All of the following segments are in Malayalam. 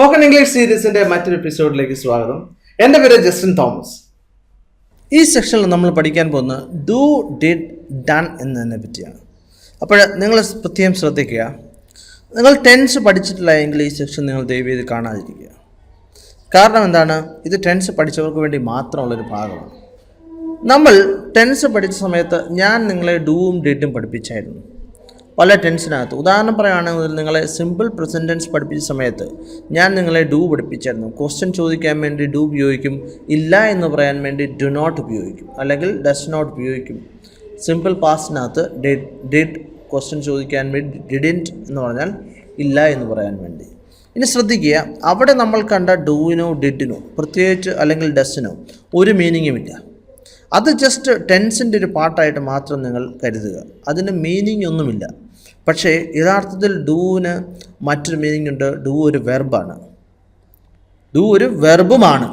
സ്പോക്കൺ ഇംഗ്ലീഷ് സീരീസിന്റെ മറ്റൊരു എപ്പിസോഡിലേക്ക് സ്വാഗതം. എന്റെ പേര് ജസ്റ്റിൻ തോമസ്. ഈ സെക്ഷനിൽ നമ്മൾ പഠിക്കാൻ പോകുന്ന ഡു ഡിഡ് ഡൺ എന്നതിനെ പറ്റിയാണ്. അപ്പോൾ നിങ്ങൾ പ്രത്യേകം ശ്രദ്ധിക്കുക. നിങ്ങൾ ടെൻസ് പഠിച്ചിട്ടില്ല എങ്കിൽ ഈ സെക്ഷൻ നിങ്ങൾ ദയവ് ചെയ്ത് കാണാതിരിക്കുക. കാരണം എന്താണ്? ഇത് ടെൻസ് പഠിച്ചവർക്ക് വേണ്ടി മാത്രമുള്ളൊരു ഭാഗമാണ്. നമ്മൾ ടെൻസ് പഠിച്ച സമയത്ത് ഞാൻ നിങ്ങളെ ഡൂവും ഡിഡും പഠിപ്പിച്ചായിരുന്നു. പല ടെൻസിനകത്ത് ഉദാഹരണം പറയുകയാണെങ്കിൽ നിങ്ങളെ സിമ്പിൾ പ്രസന്റൻസ് പഠിപ്പിച്ച സമയത്ത് ഞാൻ നിങ്ങളെ ഡൂ പഠിപ്പിച്ചായിരുന്നു ക്വസ്റ്റ്യൻ ചോദിക്കാൻ വേണ്ടി ഡൂ ഉപയോഗിക്കും ഇല്ല എന്ന് പറയാൻ വേണ്ടി ഡു നോട്ട് ഉപയോഗിക്കും അല്ലെങ്കിൽ ഡസ് നോട്ട് ഉപയോഗിക്കും. സിമ്പിൾ പാസ്റ്റിനകത്ത് ഡിഡ് ക്വസ്റ്റ്യൻ ചോദിക്കാൻ വേണ്ടി ഡിഡിന്റ് എന്ന് പറഞ്ഞാൽ ഇല്ല എന്ന് പറയാൻ വേണ്ടി. ഇനി ശ്രദ്ധിക്കുക അവിടെ നമ്മൾ കണ്ട ഡൂവിനോ ഡിഡിനോ പ്രത്യേകിച്ച് അല്ലെങ്കിൽ ഡസ്സിനോ ഒരു മീനിങ്ങുമില്ല അത് ജസ്റ്റ് ടെൻസിന്റെ ഒരു പാർട്ടായിട്ട് മാത്രം നിങ്ങൾ കരുതുക. അതിന് മീനിങ് ഒന്നുമില്ല. പക്ഷേ യഥാർത്ഥത്തിൽ ഡൂവിന് മറ്റൊരു മീനിങ് ഉണ്ട്. ഡൂ ഒരു വെർബാണ് ഡൂ ഒരു വെർബുമാണ്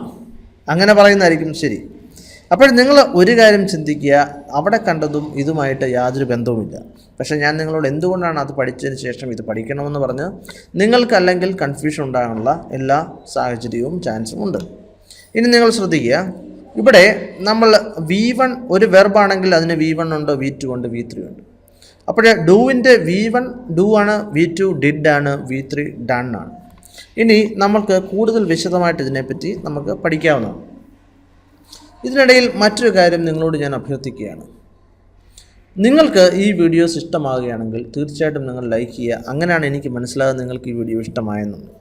അങ്ങനെ പറയുന്നതായിരിക്കും ശരി. അപ്പോൾ നിങ്ങൾ ഒരു കാര്യം ചിന്തിക്കുക. അവിടെ കണ്ടതും ഇതുമായിട്ട് യാതൊരു ബന്ധവുമില്ല. പക്ഷേ ഞാൻ നിങ്ങളോട് എന്തുകൊണ്ടാണ് അത് പഠിച്ചതിന് ശേഷം ഇത് പഠിക്കണമെന്ന് പറഞ്ഞ് നിങ്ങൾക്കല്ലെങ്കിൽ കൺഫ്യൂഷൻ ഉണ്ടാകാനുള്ള എല്ലാ സാഹചര്യവും ചാൻസും ഉണ്ട്. ഇനി നിങ്ങൾ ശ്രദ്ധിക്കുക. ഇവിടെ നമ്മൾ വി വൺ ഒരു വെർബാണെങ്കിൽ അതിന് വി വൺ ഉണ്ട്? വി ടു ഉണ്ട്? വി ത്രീ ഉണ്ട്? അപ്പോൾ ഡൂവിന്റെ വി വൺ ഡൂ ആണ് വി ടു ഡിഡ് ആണ് വി ത്രീ ഡൺ ആണ്. ഇനി നമുക്ക് കൂടുതൽ വിശദമായിട്ട് ഇതിനെപ്പറ്റി നമുക്ക് പഠിക്കാവുന്നതാണ്. ഇതിനിടയിൽ മറ്റൊരു കാര്യം നിങ്ങളോട് ഞാൻ അഭ്യർത്ഥിക്കുകയാണ്. നിങ്ങൾക്ക് ഈ വീഡിയോസ് ഇഷ്ടമാകുകയാണെങ്കിൽ തീർച്ചയായിട്ടും നിങ്ങൾ ലൈക്ക് ചെയ്യുക. അങ്ങനെയാണ് എനിക്ക് മനസ്സിലാകുന്നത് നിങ്ങൾക്ക് ഈ വീഡിയോ ഇഷ്ടമായെന്നുള്ളത്.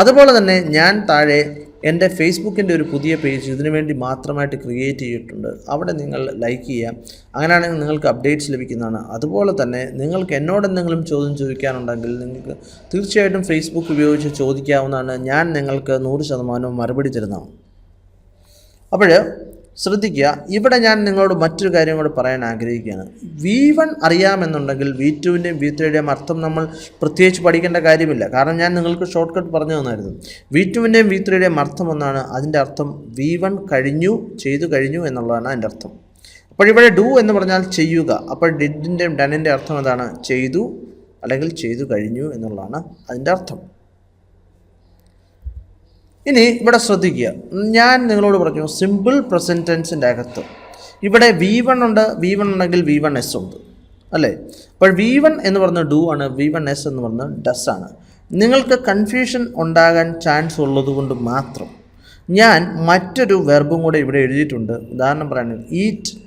അതുപോലെ തന്നെ ഞാൻ താഴെ എന്റെ ഫേസ്ബുക്കിന്റെ ഒരു പുതിയ പേജ് ഇതിനു വേണ്ടി മാത്രമായിട്ട് ക്രിയേറ്റ് ചെയ്തിട്ടുണ്ട്. അവിടെ നിങ്ങൾ ലൈക്ക് ചെയ്യാം അങ്ങനെയാണെങ്കിൽ നിങ്ങൾക്ക് അപ്ഡേറ്റ്സ് ലഭിക്കുന്നതാണ്. അതുപോലെ തന്നെ നിങ്ങൾക്ക് എന്നോട് എന്തെങ്കിലും ചോദ്യം ചോദിക്കാനുണ്ടെങ്കിൽ നിങ്ങൾക്ക് തീർച്ചയായിട്ടും ഫേസ്ബുക്ക് ഉപയോഗിച്ച് ചോദിക്കാവുന്നതാണ്. ഞാൻ നിങ്ങൾക്ക് നൂറ് ശതമാനവും മറുപടി തരുന്നതാണ്. അപ്പോൾ ശ്രദ്ധിക്കുക. ഇവിടെ ഞാൻ നിങ്ങളോട് മറ്റൊരു കാര്യം കൂടെ പറയാൻ ആഗ്രഹിക്കുകയാണ്. വി വൺ അറിയാമെന്നുണ്ടെങ്കിൽ വി ടുവിന്റെയും വി ത്രീയുടെയും അർത്ഥം നമ്മൾ പ്രത്യേകിച്ച് പഠിക്കേണ്ട കാര്യമില്ല. കാരണം ഞാൻ നിങ്ങൾക്ക് ഷോർട്ട് കട്ട് പറഞ്ഞു തന്നായിരുന്നു. വി ടുവിന്റെയും വി ത്രീയുടെയും അർത്ഥം ഒന്നാണ്. അതിന്റെ അർത്ഥം വി വൺ കഴിഞ്ഞു ചെയ്തു കഴിഞ്ഞു എന്നുള്ളതാണ് അതിന്റെ അർത്ഥം. അപ്പോൾ ഇവിടെ ഡു എന്ന് പറഞ്ഞാൽ ചെയ്യുക. അപ്പോൾ ഡിഡിന്റെയും ഡണിന്റെ അർത്ഥം എന്താണ്? ചെയ്തു അല്ലെങ്കിൽ ചെയ്തു കഴിഞ്ഞു എന്നുള്ളതാണ് അതിന്റെ അർത്ഥം. ഇനി ഇവിടെ ശ്രദ്ധിക്കുക. ഞാൻ നിങ്ങളോട് പറഞ്ഞു സിമ്പിൾ പ്രസന്റ് ടെൻസിന്റെ അകത്ത്. ഇവിടെ വി വൺ ഉണ്ട് വി വൺ ഉണ്ടെങ്കിൽ വി വൺ എസ് ഉണ്ട്. അല്ലേ? അപ്പോൾ വി വൺ എന്ന് പറഞ്ഞ ഡു ആണ് വി വൺ എസ് എന്ന് പറഞ്ഞ ഡസ് ആണ്. നിങ്ങൾക്ക് കൺഫ്യൂഷൻ ഉണ്ടാകാൻ ചാൻസ് ഉള്ളതുകൊണ്ട് മാത്രം ഞാൻ മറ്റൊരു വെർബും കൂടെ ഇവിടെ എഴുതിയിട്ടുണ്ട്. ഉദാഹരണം പറയുന്നത് eat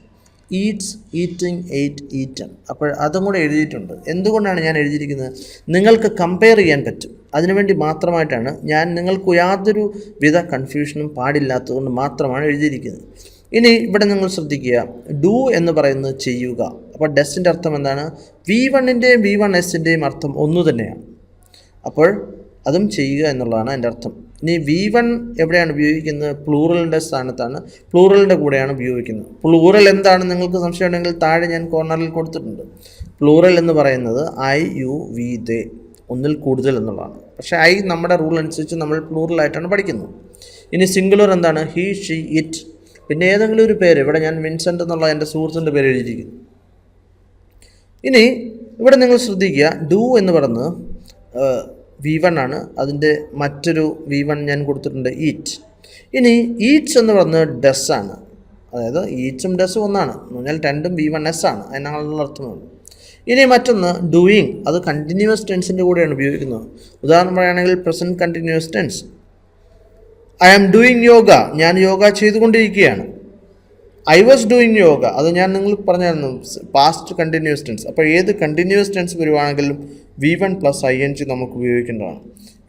eats eating ate eaten അപ്പോൾ അതും കൂടെ എഴുതിയിട്ടുണ്ട്. എന്തുകൊണ്ടാണ് ഞാൻ എഴുതിയിരിക്കുന്നത്? നിങ്ങൾക്ക് കമ്പയർ ചെയ്യാൻ പറ്റും. അതിനുവേണ്ടി മാത്രമായിട്ടാണ് ഞാൻ നിങ്ങൾക്ക് യാതൊരു വിധ കൺഫ്യൂഷനും പാടില്ലാത്തതുകൊണ്ട് മാത്രമാണ് എഴുതിയിരിക്കുന്നത്. ഇനി ഇവിടെ നിങ്ങൾ ശ്രദ്ധിക്കുക. ഡു എന്ന് പറയുന്നത് ചെയ്യുക. അപ്പോൾ ഡെസിന്റെ അർത്ഥം എന്താണ്? വി വണ്ണിന്റെയും വി വൺ എസിന്റെയും അർത്ഥം ഒന്നു തന്നെയാണ്. അപ്പോൾ അതും ചെയ്യുക എന്നുള്ളതാണ് എന്റെ അർത്ഥം. ഇനി വി വൺ എവിടെയാണ് ഉപയോഗിക്കുന്നത്? പ്ലൂറലിന്റെ സ്ഥാനത്താണ്. പ്ലൂറലിന്റെ കൂടെയാണ് ഉപയോഗിക്കുന്നത്. പ്ലൂറൽ എന്താണ് നിങ്ങൾക്ക് സംശയം ഉണ്ടെങ്കിൽ താഴെ ഞാൻ കോർണറിൽ കൊടുത്തിട്ടുണ്ട്. പ്ലൂറൽ എന്ന് പറയുന്നത് ഐ യു വി ദേ ഒന്നിൽ കൂടുതൽ എന്നുള്ളതാണ്. പക്ഷേ ഐ നമ്മുടെ റൂൾ അനുസരിച്ച് നമ്മൾ പ്ലൂറലായിട്ടാണ് പഠിക്കുന്നത്. ഇനി സിംഗുലർ എന്താണ്? ഹീ ഷീ ഇറ്റ് പിന്നെ ഏതെങ്കിലും ഒരു പേര് ഇവിടെ ഞാൻ വിൻസെന്റ് എന്നുള്ള എന്റെ സുഹൃത്തിന്റെ പേര് എഴുതിയിരിക്കുന്നു. ഇനി ഇവിടെ നിങ്ങൾ ശ്രദ്ധിക്കുക. ഡു എന്ന് പറയുന്നത് വി വൺ ആണ്. അതിന്റെ മറ്റൊരു വി വൺ ഞാൻ കൊടുത്തിട്ടുണ്ട് ഈറ്റ് ഇനി ഈറ്റ്സ് എന്ന് പറയുന്നത് ഡസ് ആണ്. അതായത് ഈറ്റ്സും ഡെസ്സും ഒന്നാണ്. എന്ന് പറഞ്ഞാൽ രണ്ടും വി വൺ എസ് ആണ്. അതിനുള്ള അർത്ഥമുള്ളൂ ഇനി മറ്റൊന്ന് ഡൂയിങ് അത് കണ്ടിന്യൂസ് ടെൻസിന്റെ കൂടെയാണ് ഉപയോഗിക്കുന്നത്. ഉദാഹരണം പറയുകയാണെങ്കിൽ present continuous tense I am doing yoga ഞാൻ യോഗ ചെയ്തുകൊണ്ടിരിക്കുകയാണ്. ഐ വാസ് ഡൂയിങ് യോഗ അത് ഞാൻ നിങ്ങൾ പറഞ്ഞായിരുന്നു. പാസ്റ്റ് കണ്ടിന്യൂസ് ടെൻസ് അപ്പോൾ ഏത് continuous tense വരുവാണെങ്കിലും V one plus I N G നമുക്ക് ഉപയോഗിക്കേണ്ടതാണ്.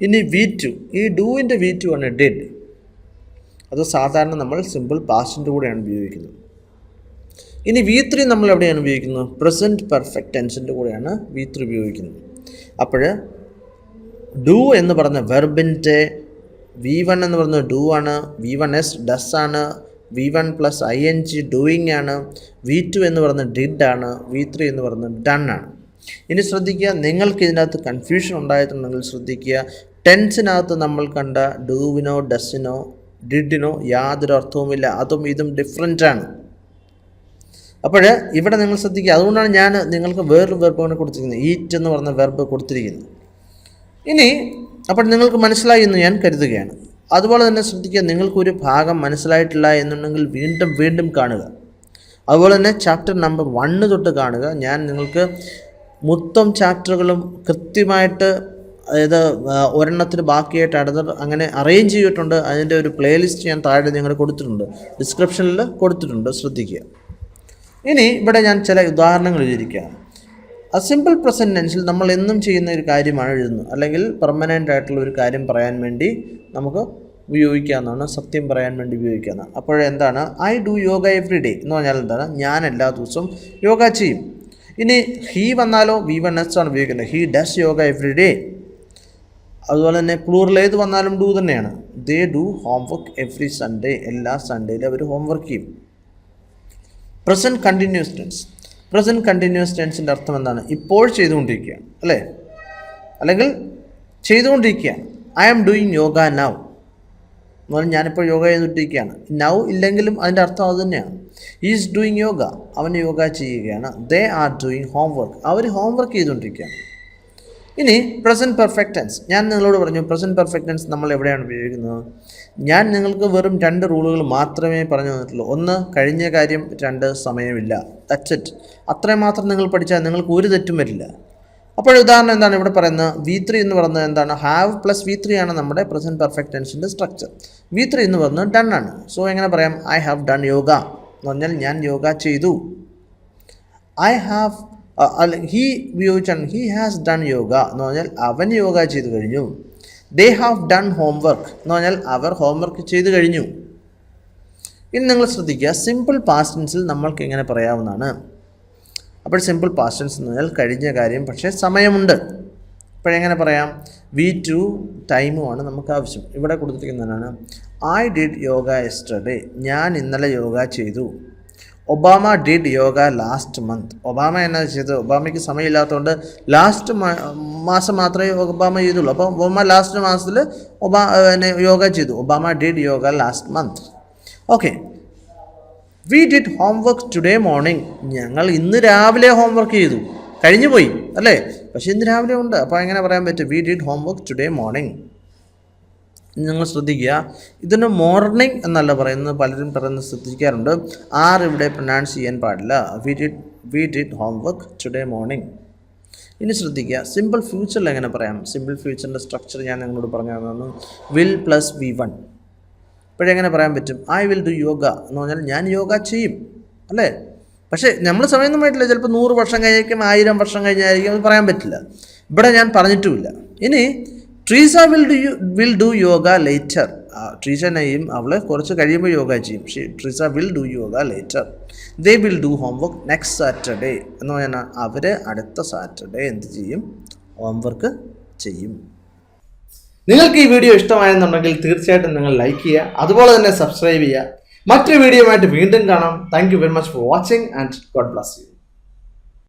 ഇനി വി ടു ഈ ഡൂവിന്റെ വി ടു ആണ് ഡെഡ് അത് സാധാരണ നമ്മൾ സിമ്പിൾ പാസ്റ്റിന്റെ കൂടെയാണ് ഉപയോഗിക്കുന്നത്. ഇനി വി ത്രീ നമ്മൾ എവിടെയാണ് ഉപയോഗിക്കുന്നത്? പ്രസന്റ് പെർഫെക്റ്റ് ടെൻസിന്റെ കൂടെയാണ് വി ത്രീ ഉപയോഗിക്കുന്നത്. അപ്പോൾ ഡു എന്ന് പറഞ്ഞ വെർബിന്റെ വി വൺ എന്ന് പറഞ്ഞ ഡു ആണ് വി വൺ എസ് ഡസ് ആണ് V one plus I N G doing ആണ് വി ടു എന്ന് പറഞ്ഞ ഡിഡ് ആണ് വി ത്രീ എന്ന് പറഞ്ഞ ഡൺ ആണ്. ഇനി ശ്രദ്ധിക്കുക നിങ്ങൾക്ക് ഇതിനകത്ത് കൺഫ്യൂഷൻ ഉണ്ടായിട്ടുണ്ടെങ്കിൽ ശ്രദ്ധിക്കുക. ടെൻസിനകത്ത് നമ്മൾ കണ്ട ഡൂവിനോ ഡസ്സിനോ ഡിഡിനോ യാതൊരു അർത്ഥവുമില്ല. അതും ഇതും ഡിഫറെന്റാണ് അപ്പോൾ ഇവിടെ നിങ്ങൾ ശ്രദ്ധിക്കുക. അതുകൊണ്ടാണ് ഞാൻ നിങ്ങൾക്ക് വേറൊരു വെർബ് കൂടെ കൊടുത്തിരിക്കുന്നത്. ഈറ്റ് എന്ന് പറഞ്ഞ വെർബ് കൊടുത്തിരിക്കുന്നത്. ഇനി അപ്പോൾ നിങ്ങൾക്ക് മനസ്സിലായി എന്ന് ഞാൻ കരുതുകയാണ്. അതുപോലെ തന്നെ ശ്രദ്ധിക്കുക നിങ്ങൾക്കൊരു ഭാഗം മനസ്സിലായിട്ടില്ല എന്നുണ്ടെങ്കിൽ വീണ്ടും വീണ്ടും കാണുക. അതുപോലെ തന്നെ ചാപ്റ്റർ നമ്പർ വണ്ണ് തൊട്ട് കാണുക. ഞാൻ നിങ്ങൾക്ക് മൊത്തം ചാപ്റ്ററുകളും കൃത്യമായിട്ട് അതായത് ഒരെണ്ണത്തിന് ബാക്കിയായിട്ട് അടുത്ത അങ്ങനെ അറേഞ്ച് ചെയ്തിട്ടുണ്ട്. അതിന്റെ ഒരു പ്ലേലിസ്റ്റ് ഞാൻ താഴെ നിങ്ങൾ കൊടുത്തിട്ടുണ്ട്. ഡിസ്ക്രിപ്ഷനിൽ കൊടുത്തിട്ടുണ്ട്. ശ്രദ്ധിക്കുക. ഇനി ഇവിടെ ഞാൻ ചില ഉദാഹരണങ്ങൾ എഴുതിയിരിക്കുകയാണ്. ആ സിമ്പിൾ പ്രസന്റ് ടെൻസിൽ നമ്മൾ എന്നും ചെയ്യുന്ന ഒരു കാര്യമാണ് എഴുതുന്നത്. അല്ലെങ്കിൽ പെർമനന്റ് ആയിട്ടുള്ള ഒരു കാര്യം പറയാൻ വേണ്ടി നമുക്ക് ഉപയോഗിക്കാവുന്നതാണ്. സത്യം പറയാൻ വേണ്ടി ഉപയോഗിക്കാവുന്നതാണ്. അപ്പോൾ എന്താണ് I do yoga every day എന്ന് പറഞ്ഞാൽ എന്താണ്? ഞാൻ എല്ലാ ദിവസവും യോഗ ചെയ്യും. ഇനി ഹീ വന്നാലോ വി വൺ എസ് ആണ് ഉപയോഗിക്കുന്നത്. He does yoga every day അതുപോലെ തന്നെ പ്ലൂറൽ ഏത് വന്നാലും ഡു തന്നെയാണ്. They do homework every Sunday എല്ലാ സൺഡേയിലും അവർ ഹോം വർക്ക് ചെയ്യും. Present continuous tense present continuous ടെൻസിന്റെ അർത്ഥം എന്താണ്? ഇപ്പോൾ ചെയ്തുകൊണ്ടിരിക്കുകയാണ്. അല്ലേ? അല്ലെങ്കിൽ ചെയ്തുകൊണ്ടിരിക്കുകയാണ്. I am doing yoga now എന്ന് പറഞ്ഞാൽ ഞാനിപ്പോൾ യോഗ ചെയ്തിട്ടിരിക്കുകയാണ് നൗ ഇല്ലെങ്കിലും അതിന്റെ അർത്ഥം അത് തന്നെയാണ്. ഈസ് ഡൂയിങ് യോഗ അവൻ യോഗ ചെയ്യുകയാണ്. They are doing homework അവർ ഹോം വർക്ക് ചെയ്തുകൊണ്ടിരിക്കുകയാണ്. ഇനി പ്രസന്റ് പെർഫെക്റ്റൻസ് ഞാൻ നിങ്ങളോട് പറഞ്ഞു പ്രസന്റ് പെർഫെക്റ്റൻസ് നമ്മൾ എവിടെയാണ് ഉപയോഗിക്കുന്നത്? ഞാൻ നിങ്ങൾക്ക് വെറും രണ്ട് റൂളുകൾ മാത്രമേ പറഞ്ഞു തന്നിട്ടുള്ളൂ. ഒന്ന് കഴിഞ്ഞ കാര്യം രണ്ട് സമയമില്ല. ദറ്റ്സ് ഇറ്റ് അത്രയും മാത്രം നിങ്ങൾ പഠിച്ചാൽ നിങ്ങൾക്ക് ഒരു തെറ്റും വരില്ല. അപ്പോൾ ഉദാഹരണം എന്താണ് ഇവിടെ പറയുന്നത്? വി ത്രീ എന്ന് പറയുന്നത് എന്താണ്? ഹാവ് പ്ലസ് വി ത്രീ ആണ് നമ്മുടെ പ്രസന്റ് പെർഫെക്റ്റൻസിന്റെ സ്ട്രക്ചർ വി ത്രീ എന്ന് പറഞ്ഞത് ഡൺ ആണ്. സോ എങ്ങനെ പറയാം? ഐ ഹാവ് ഡൺ യോഗ എന്ന് പറഞ്ഞാൽ ഞാൻ യോഗ ചെയ്തു. ഐ ഹാവ് ഹീ ഉപയോഗിച്ചാണ്. ഹി ഹാസ് ഡൺ യോഗ എന്ന് പറഞ്ഞാൽ അവൻ യോഗ ചെയ്തു കഴിഞ്ഞു. ദേ ഹാവ് ഡൺ ഹോംവർക്ക് എന്ന് പറഞ്ഞാൽ അവർ ഹോംവർക്ക് ചെയ്തു കഴിഞ്ഞു. ഇനി നിങ്ങൾ ശ്രദ്ധിക്കുക. സിമ്പിൾ പാസ്റ്റൻസിൽ നമ്മൾക്ക് എങ്ങനെ പറയാവുന്നതാണ്. അപ്പോൾ സിമ്പിൾ പാസ്റ്റൻസ് എന്ന് പറഞ്ഞാൽ കഴിഞ്ഞ കാര്യം പക്ഷേ സമയമുണ്ട്. ഇപ്പോഴെങ്ങനെ പറയാം? വി ടു ടൈമുമാണ് നമുക്ക് ആവശ്യം. ഇവിടെ കൊടുത്തിരിക്കുന്നതാണ് ഐ ഡിഡ് യോഗ എസ്റ്റർഡേ ഞാൻ ഇന്നലെ യോഗ ചെയ്തു. Obama did yoga last month Obama എന്നാ ചെയ്തത്? ഒബാമയ്ക്ക് സമയമില്ലാത്തതുകൊണ്ട് ലാസ്റ്റ് മാസം മാത്രമേ ഒബാമ ചെയ്തുള്ളൂ. അപ്പോൾ ഒബാമ ലാസ്റ്റ് മാസത്തിൽ ഒബാ യോഗ ചെയ്തു. Obama did yoga last month okay we did homework today morning ഞങ്ങൾ ഇന്ന് രാവിലെ ഹോംവർക്ക് ചെയ്തു. കഴിഞ്ഞു പോയി അല്ലേ? പക്ഷേ ഇന്ന് രാവിലെ ഉണ്ട്. അപ്പോൾ എങ്ങനെ പറയാൻ പറ്റും? We did homework today morning നിങ്ങൾ ശ്രദ്ധിക്കുക. ഇതിന് മോർണിംഗ് എന്നല്ല പറയുന്നത്. പലരും പറയുന്നത് ശ്രദ്ധിക്കാറുണ്ട്. ആർ ഇവിടെ പ്രൊനൗൺസ് ചെയ്യാൻ പാടില്ല. We did we did homework today morning ഇനി ശ്രദ്ധിക്കുക. സിമ്പിൾ ഫ്യൂച്ചറിൽ എങ്ങനെ പറയാം? സിമ്പിൾ ഫ്യൂച്ചറിന്റെ സ്ട്രക്ചർ ഞാൻ നിങ്ങളോട് പറഞ്ഞു തന്നു വിൽ പ്ലസ് വി വൺ ഇപ്പോഴെങ്ങനെ പറയാൻ പറ്റും? ഐ വിൽ ഡു യോഗ എന്ന് പറഞ്ഞാൽ ഞാൻ യോഗ ചെയ്യും. അല്ലേ? പക്ഷേ നമ്മൾ സമയമൊന്നും ആയിട്ടില്ല ചിലപ്പോൾ നൂറ് വർഷം കഴിഞ്ഞായിരിക്കും ആയിരം വർഷം കഴിഞ്ഞായിരിക്കും അത് പറയാൻ പറ്റില്ല. ഇവിടെ ഞാൻ പറഞ്ഞിട്ടുമില്ല. ഇനി Treesa will do you will do yoga later ട്രീസനെയും അവൾ കുറച്ച് കഴിയുമ്പോൾ യോഗ ചെയ്യും. Treesa will do yoga later they will do homework next Saturday എന്ന് പറഞ്ഞാൽ അവർ അടുത്ത സാറ്റർഡേ എന്ത് ചെയ്യും? ഹോംവർക്ക് ചെയ്യും. നിങ്ങൾക്ക് ഈ വീഡിയോ ഇഷ്ടമായെന്നുണ്ടെങ്കിൽ തീർച്ചയായിട്ടും നിങ്ങൾ ലൈക്ക് ചെയ്യുക. അതുപോലെ തന്നെ സബ്സ്ക്രൈബ് ചെയ്യുക. മറ്റൊരു വീഡിയോ ആയിട്ട് വീണ്ടും കാണാം. Thank you very much for watching and God bless you